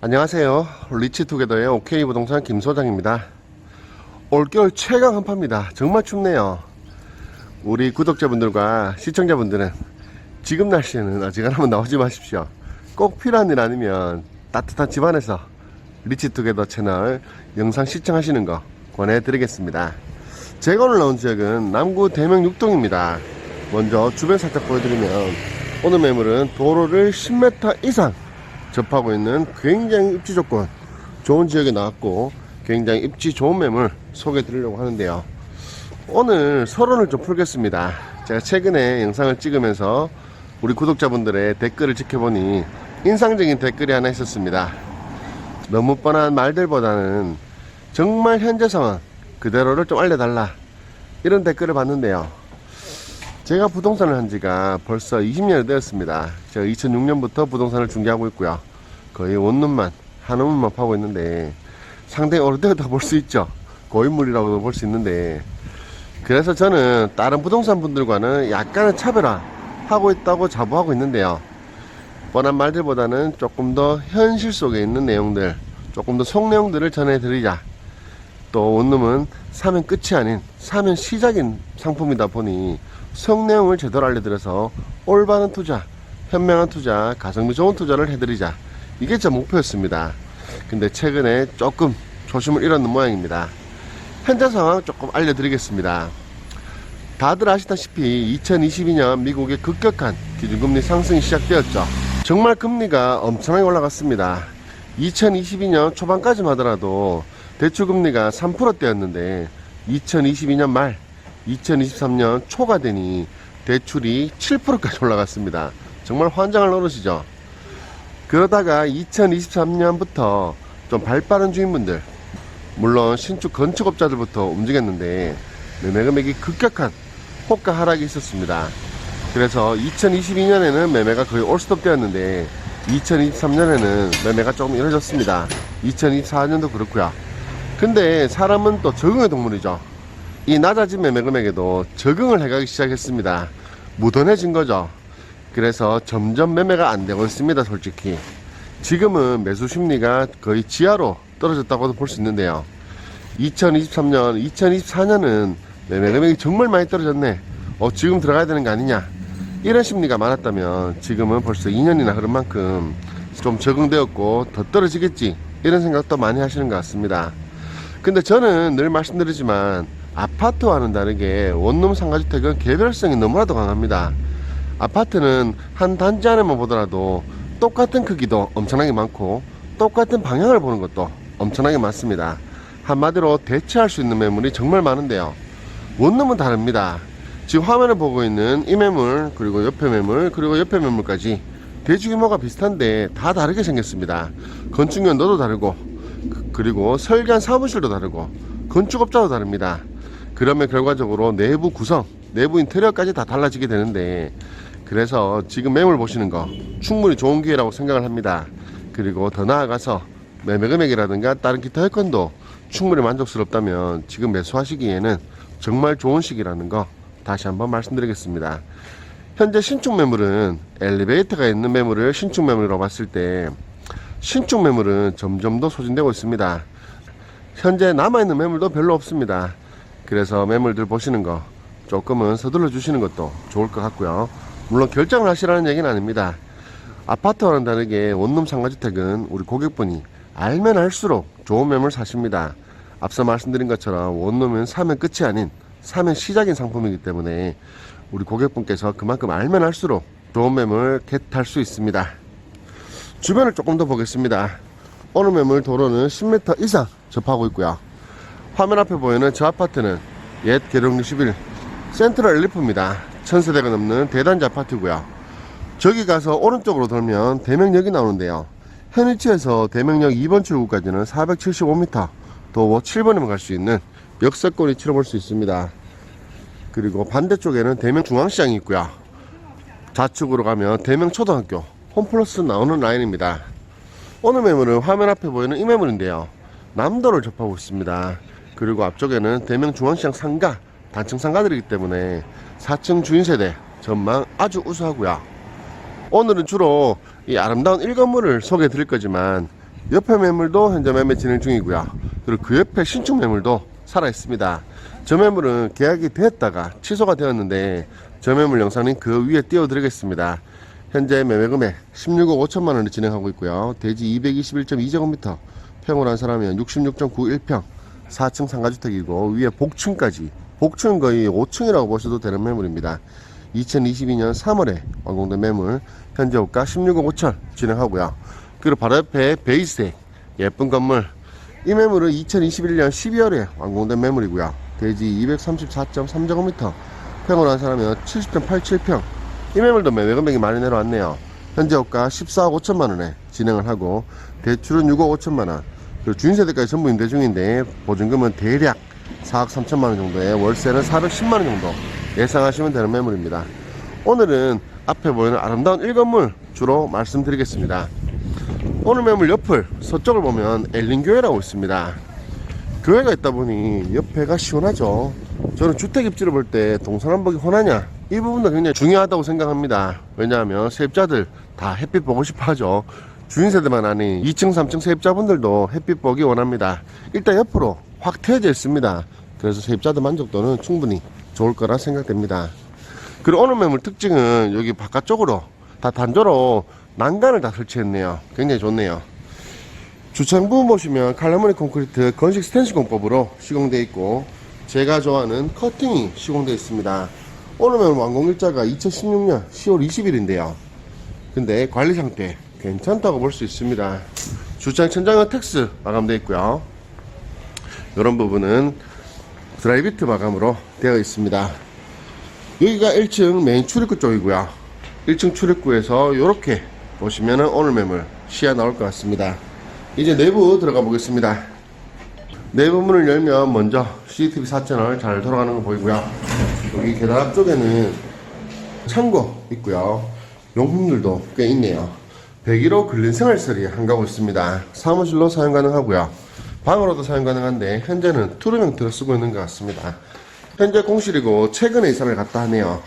안녕하세요. 리치투게더의 OK 부동산 김 소장입니다. 올겨울 최강 한파입니다. 정말 춥네요. 우리 구독자분들과 시청자분들은 지금 날씨에는 어지간하면 나오지 마십시오. 꼭 필요한 일 아니면 따뜻한 집안에서 리치투게더 채널 영상 시청하시는 거 권해드리겠습니다. 제가 오늘 나온 지역은 남구 대명 6동입니다. 먼저 주변 살짝 보여드리면 오늘 매물은 도로를 10m 이상 접하고 있는 굉장히 입지 조건 좋은 지역에 나왔고 굉장히 입지 좋은 매물 소개해 드리려고 하는데요. 오늘 서론을 좀 풀겠습니다. 제가 최근에 영상을 찍으면서 우리 구독자분들의 댓글을 지켜보니 인상적인 댓글이 하나 있었습니다. 너무 뻔한 말들보다는 정말 현재 상황 그대로를 좀 알려달라 이런 댓글을 봤는데요. 제가 부동산을 한 지가 벌써 20년이 되었습니다. 제가 2006년부터 부동산을 중개하고 있고요. 거의 원룸만, 한원만 파고 있는데 상당히 오래되었다 볼 수 있죠. 고인물이라고도 볼 수 있는데 그래서 저는 다른 부동산 분들과는 약간의 차별화 하고 있다고 자부하고 있는데요. 뻔한 말들보다는 조금 더 현실 속에 있는 내용들, 조금 더 속내용들을 전해드리자. 또 원룸은 사면 끝이 아닌 사면 시작인 상품이다 보니 속내용을 제대로 알려드려서 올바른 투자, 현명한 투자, 가성비 좋은 투자를 해드리자. 이게 제 목표였습니다. 근데 최근에 조금 조심을 잃었는 모양입니다. 현재 상황 조금 알려드리겠습니다. 다들 아시다시피 2022년 미국의 급격한 기준금리 상승이 시작되었죠. 정말 금리가 엄청나게 올라갔습니다. 2022년 초반까지만 하더라도 대출금리가 3%대였는데 2022년 말 2023년 초가 되니 대출이 7%까지 올라갔습니다. 정말 환장할 노릇이죠. 그러다가 2023년부터 좀 발빠른 주인분들, 물론 신축 건축업자들부터 움직였는데 매매 금액이 급격한 호가 하락이 있었습니다. 그래서 2022년에는 매매가 거의 올스톱 되었는데 2023년에는 매매가 조금 이뤄졌습니다. 2024년도 그렇고요. 근데 사람은 또 적응의 동물이죠. 이 낮아진 매매 금액에도 적응을 해가기 시작했습니다. 무던해진 거죠. 그래서 점점 매매가 안 되고 있습니다, 솔직히. 지금은 매수 심리가 거의 지하로 떨어졌다고도 볼 수 있는데요. 2023년, 2024년은 매매 금액이 정말 많이 떨어졌네. 어, 지금 들어가야 되는 거 아니냐. 이런 심리가 많았다면 지금은 벌써 2년이나 흐른 만큼 좀 적응되었고 더 떨어지겠지. 이런 생각도 많이 하시는 것 같습니다. 근데 저는 늘 말씀드리지만 아파트와는 다르게 원룸 상가주택은 개별성이 너무나도 강합니다. 아파트는 한 단지 안에만 보더라도 똑같은 크기도 엄청나게 많고 똑같은 방향을 보는 것도 엄청나게 많습니다. 한마디로 대체할 수 있는 매물이 정말 많은데요. 원룸은 다릅니다. 지금 화면을 보고 있는 이 매물, 그리고 옆에 매물, 그리고 옆에 매물까지 대주 규모가 비슷한데 다 다르게 생겼습니다. 건축 연도도 다르고, 그- 그리고 설계한 사무실도 다르고, 건축업자도 다릅니다. 그러면 결과적으로 내부 구성, 내부 인테리어까지 다 달라지게 되는데, 그래서 지금 매물 보시는 거 충분히 좋은 기회라고 생각을 합니다. 그리고 더 나아가서 매매 금액이라든가 다른 기타 여건도 충분히 만족스럽다면 지금 매수하시기에는 정말 좋은 시기라는 거 다시 한번 말씀드리겠습니다. 현재 신축 매물은 엘리베이터가 있는 매물을 신축 매물이라고 봤을 때 신축 매물은 점점 더 소진되고 있습니다. 현재 남아있는 매물도 별로 없습니다. 그래서 매물들 보시는 거 조금은 서둘러 주시는 것도 좋을 것 같고요. 물론 결정을 하시라는 얘기는 아닙니다. 아파트와는 다르게 원룸 상가주택은 우리 고객분이 알면 알수록 좋은 매물 사십니다. 앞서 말씀드린 것처럼 원룸은 사면 끝이 아닌 사면 시작인 상품이기 때문에 우리 고객분께서 그만큼 알면 알수록 좋은 매물 겟할 수 있습니다. 주변을 조금 더 보겠습니다. 오늘 매물 도로는 10m 이상 접하고 있고요. 화면 앞에 보이는 저 아파트는 옛 계룡 61 센트럴 엘리프입니다. 천세대가 넘는 대단지 아파트고요. 저기 가서 오른쪽으로 돌면 대명역이 나오는데요. 현 위치에서 대명역 2번 출구까지는 475m, 도보 7번이면 갈 수 있는 역세권 위치로 볼수 있습니다. 그리고 반대쪽에는 대명 중앙시장이 있고요. 좌측으로 가면 대명 초등학교, 홈플러스 나오는 라인입니다. 오늘 매물은 화면 앞에 보이는 이 매물인데요. 남도를 접하고 있습니다. 그리고 앞쪽에는 대명 중앙시장 상가, 단층 상가들이기 때문에 4층 주인 세대 전망 아주 우수하고요. 오늘은 주로 이 아름다운 1건물을 소개해 드릴 거지만 옆에 매물도 현재 매매 진행 중이고요. 그리고 그 옆에 신축 매물도 살아 있습니다. 저 매물은 계약이 됐다가 취소가 되었는데 저 매물 영상은 그 위에 띄워드리겠습니다. 현재 매매 금액 16억 5천만 원을 진행하고 있고요. 대지 221.2제곱미터, 평을 한 사람은 66.91평, 4층 상가주택이고 위에 복층까지 복층은 거의 5층이라고 보셔도 되는 매물입니다. 2022년 3월에 완공된 매물 현재 호가 16억 5천 진행하고요. 그리고 바로 옆에 베이스색 예쁜 건물 이 매물은 2021년 12월에 완공된 매물이고요. 대지 234.3제곱미터 평으로 한 사람은 70.87평 이 매물도 매매 금액이 많이 내려왔네요. 현재 호가 14억 5천만 원에 진행을 하고 대출은 6억 5천만 원 그리고 주인세대까지 전부 임대 중인데 보증금은 대략 4억 3천만 원 정도에 월세는 410만 원 정도 예상하시면 되는 매물입니다. 오늘은 앞에 보이는 아름다운 1건물 주로 말씀드리겠습니다. 오늘 매물 옆을 서쪽을 보면 엘린교회라고 있습니다. 교회가 있다 보니 옆에가 시원하죠. 저는 주택 입지를 볼 때 동서남북이 혼하냐 이 부분도 굉장히 중요하다고 생각합니다. 왜냐하면 세입자들 다 햇빛 보고 싶어 하죠. 주인 세대만 아닌 2층, 3층 세입자분들도 햇빛 보기 원합니다. 일단 옆으로 확 트여져 있습니다. 그래서 세입자들 만족도는 충분히 좋을 거라 생각됩니다. 그리고 오늘 매물 특징은 여기 바깥쪽으로 다 단조로 난간을 다 설치했네요. 굉장히 좋네요. 주차장 부분 보시면 칼라무니 콘크리트 건식 스텐시 공법으로 시공되어 있고 제가 좋아하는 커팅이 시공되어 있습니다. 오늘 매물 완공 일자가 2016년 10월 20일인데요. 근데 관리 상태 괜찮다고 볼 수 있습니다. 주차장 천장은 텍스 마감되어 있고요. 이런 부분은 드라이비트 마감으로 되어 있습니다. 여기가 1층 메인 출입구 쪽이고요. 1층 출입구에서 이렇게 보시면은 오늘 매물 시야 나올 것 같습니다. 이제 내부 들어가 보겠습니다. 내부 문을 열면 먼저 CCTV 4채널 잘 돌아가는 거 보이고요. 여기 계단 앞쪽에는 창고 있고요. 용품들도 꽤 있네요. 101호 근린 생활설이 한가고 있습니다. 사무실로 사용 가능하고요. 방으로도 사용 가능한데 현재는 투룸 형태로 쓰고 있는 것 같습니다. 현재 공실이고 최근에 이사를 갔다 하네요.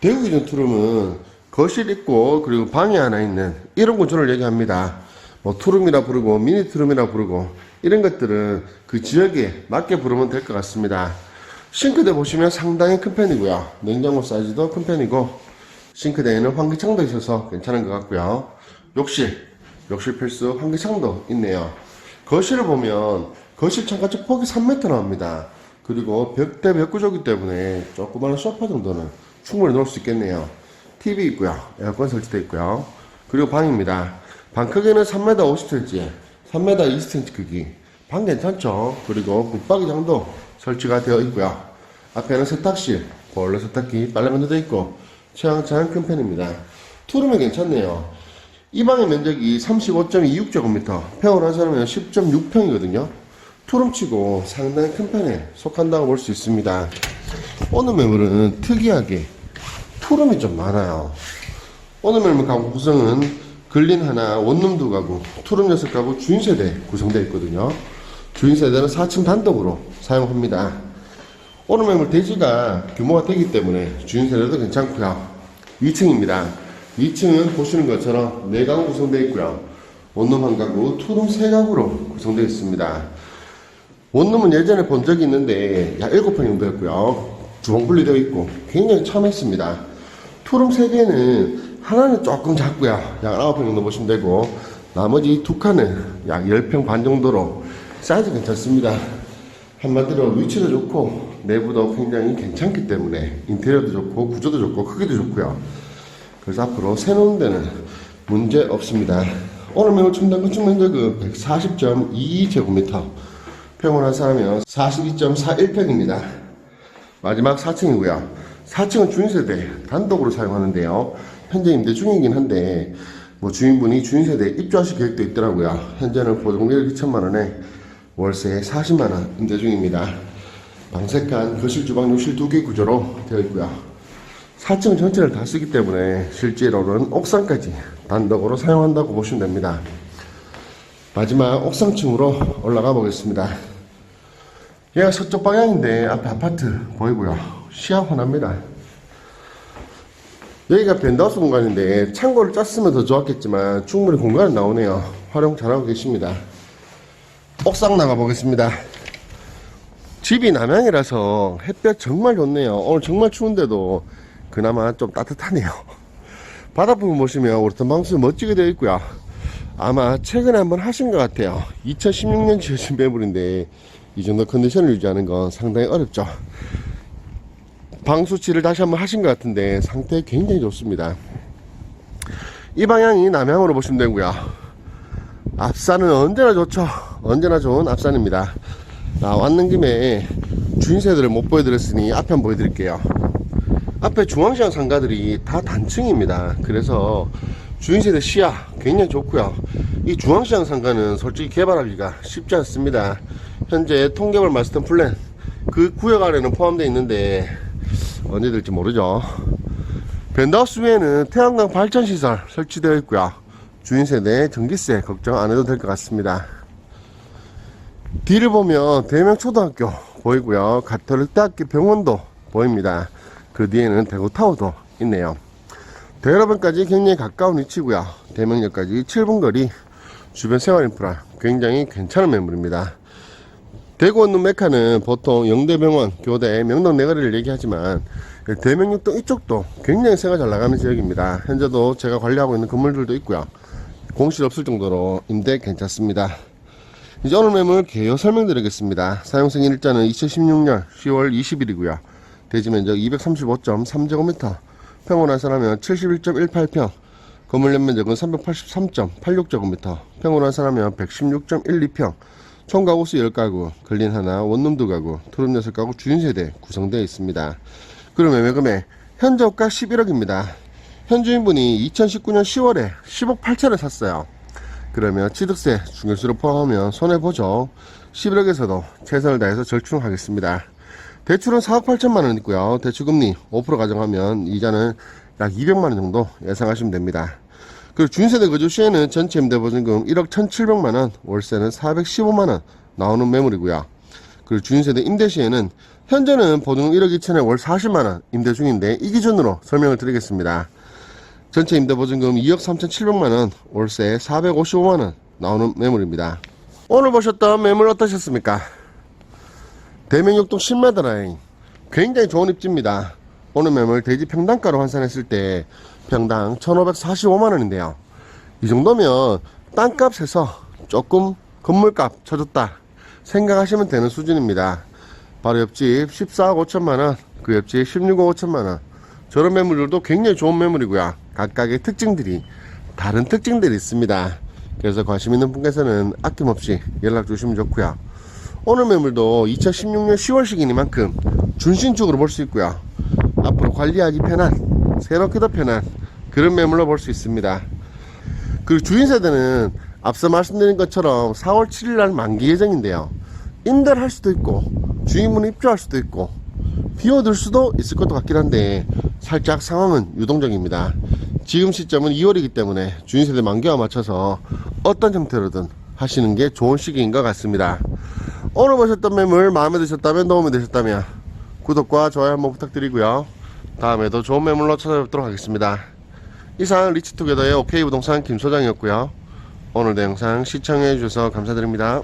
대구 기준 투룸은 거실 있고 그리고 방이 하나 있는 이런 구조를 얘기합니다. 뭐 투룸이라 부르고 미니 투룸이라 부르고 이런 것들은 그 지역에 맞게 부르면 될 것 같습니다. 싱크대 보시면 상당히 큰 편이고요. 냉장고 사이즈도 큰 편이고 싱크대에는 환기창도 있어서 괜찮은 것 같고요. 욕실, 욕실 필수 환기창도 있네요. 거실을 보면 거실 창가쪽 폭이 3m 나옵니다. 그리고 벽대 벽 구조기 때문에 조그마한 소파 정도는 충분히 놓을 수 있겠네요. TV 있고요. 에어컨 설치되어 있고요. 그리고 방입니다. 방 크기는 3m 50cm, 3m 20cm 크기. 방 괜찮죠? 그리고 붙박이장도 설치가 되어 있고요. 앞에는 세탁실, 보일러 세탁기, 빨래만도 되어 있고 취향차는 큰 편입니다. 투룸이 괜찮네요. 이 방의 면적이 35.26제곱미터, 평을 한 사람은 10.6평이거든요. 투룸치고 상당히 큰 편에 속한다고 볼 수 있습니다. 오늘 매물은 특이하게 투룸이 좀 많아요. 오늘 매물 가구 구성은 근린 하나, 원룸 두 가구, 투룸 여섯 가구, 주인 세대 구성되어 있거든요. 주인 세대는 4층 단독으로 사용합니다. 오늘 매물 대지가 규모가 되기 때문에 주인 세대도 괜찮고요. 2층입니다. 2층은 보시는 것처럼 4가구 구성되어 있고요. 원룸 한 가구, 투룸 세 가구로 구성되어 있습니다. 원룸은 예전에 본 적이 있는데 약 7평 정도였고요. 주방 분리되어 있고 굉장히 참했습니다. 투룸 3개는 하나는 조금 작고요. 약 9평 정도 보시면 되고 나머지 두 칸은 약 10평 반 정도로 사이즈 괜찮습니다. 한마디로 위치도 좋고 내부도 굉장히 괜찮기 때문에 인테리어도 좋고 구조도 좋고 크기도 좋고요. 그래서 앞으로 새로운 데는 문제 없습니다. 오늘 매물 첨단 건축 면적은 140.22제곱미터 평을 한 사람이면 42.41평입니다. 마지막 4층이고요. 4층은 주인세대 단독으로 사용하는데요. 현재 임대 중이긴 한데 뭐 주인분이 주인세대 입주하실 계획도 있더라고요. 현재는 보증금 2천만 원에 월세 40만 원 임대 중입니다. 방색한 거실, 주방, 욕실 두 개 구조로 되어 있고요. 4층 전체를 다 쓰기 때문에 실제로는 옥상까지 단독으로 사용한다고 보시면 됩니다. 마지막 옥상층으로 올라가 보겠습니다. 얘가 서쪽 방향인데 앞에 아파트 보이고요. 시야 환합니다. 여기가 벤더하우스 공간인데 창고를 짰으면 더 좋았겠지만 충분히 공간은 나오네요. 활용 잘하고 계십니다. 옥상 나가 보겠습니다. 집이 남양이라서 햇볕 정말 좋네요. 오늘 정말 추운데도 그나마 좀 따뜻하네요. 부분 보시면 우리 방수 멋지게 되어 있고요. 아마 최근에 한번 하신 것 같아요. 2016년 지어진 매물인데 이 정도 컨디션을 유지하는 건 상당히 어렵죠. 방수치를 다시 한번 하신 것 같은데 상태 굉장히 좋습니다. 이 방향이 남향으로 보시면 되고요. 앞산은 언제나 좋죠. 언제나 좋은 앞산입니다. 아, 왔는 김에 주인세들을 못 보여드렸으니 한번 보여드릴게요. 앞에 중앙시장 상가들이 다 단층입니다. 그래서 주인세대 시야 굉장히 좋고요. 이 중앙시장 상가는 솔직히 개발하기가 쉽지 않습니다. 현재 통개발 마스터 플랜 그 구역 안에는 포함되어 있는데 언제 될지 모르죠. 벤더하우스 위에는 태양광 발전시설 설치되어 있고요. 주인세대 전기세 걱정 안 해도 될 것 같습니다. 뒤를 보면 대명초등학교 보이고요. 가톨릭대학교 병원도 보입니다. 그 뒤에는 대구타워도 있네요. 대여러분까지 굉장히 가까운 위치고요. 대명역까지 7분 거리 주변 생활인프라 굉장히 괜찮은 매물입니다. 대구 원룸 메카는 보통 영대병원, 교대, 명동 내거리를 얘기하지만 대명역도 이쪽도 굉장히 생활 잘 나가는 지역입니다. 현재도 제가 관리하고 있는 건물들도 있고요. 공실 없을 정도로 임대 괜찮습니다. 이제 오늘 매물 개요 설명드리겠습니다. 사용승 일자는 2016년 10월 20일이고요. 대지 면적 235.3제곱미터, 평원 환산하면 71.18평, 건물 연면적은 383.86제곱미터, 평원 환산하면 116.12평, 총 가구수 10가구, 근린 하나, 원룸 2가구, 투룸 6가구 주인세대 구성되어 있습니다. 그럼 매매금액 현재 호가 11억입니다. 현주인분이 2019년 10월에 10억 8천을 샀어요. 그러면 취득세, 중개수를 포함하면 손해보죠. 11억에서도 최선을 다해서 절충하겠습니다. 대출은 4억 8천만 원 있고요. 대출금리 5% 가정하면 이자는 약 200만 원 정도 예상하시면 됩니다. 그리고 준세대 거주 시에는 전체 임대보증금 1억 1,700만 원, 월세는 415만 원 나오는 매물이고요. 그리고 주인세대 임대 시에는 현재는 보증금 1억 2천에 월 40만 원 임대 중인데 이 기준으로 설명을 드리겠습니다. 전체 임대 보증금 2억 3,700만 원, 월세 455만 원 나오는 매물입니다. 오늘 보셨던 매물 어떠셨습니까? 대명역동 10m 라인 굉장히 좋은 입지입니다. 오늘 매물 대지 평당가로 환산했을 때 평당 1,545만 원인데요. 이 정도면 땅값에서 조금 건물값 쳐줬다 생각하시면 되는 수준입니다. 바로 옆집 14억 5천만 원, 그 옆집 16억 5천만 원. 저런 매물들도 굉장히 좋은 매물이고요. 각각의 특징들이 다른 특징들이 있습니다. 그래서 관심 있는 분께서는 아낌없이 연락 주시면 좋고요. 오늘 매물도 2016년 10월식이니만큼 준신축으로 볼 수 있고요. 앞으로 관리하기 편한, 새롭게도 편한 그런 매물로 볼 수 있습니다. 그리고 주인 세대는 앞서 말씀드린 것처럼 4월 7일 날 만기 예정인데요. 임대를 할 수도 있고 주인분 입주할 수도 있고 비워둘 수도 있을 것도 같긴 한데 살짝 상황은 유동적입니다. 지금 시점은 2월이기 때문에 주인 세대 만기와 맞춰서 어떤 형태로든 하시는 게 좋은 시기인 것 같습니다. 오늘 보셨던 매물 마음에 드셨다면 도움이 되셨다면 구독과 좋아요 한번 부탁드리고요. 다음에도 좋은 매물로 찾아뵙도록 하겠습니다. 이상 리치투게더의 OK 부동산 김 소장이었고요. 오늘도 영상 시청해 주셔서 감사드립니다.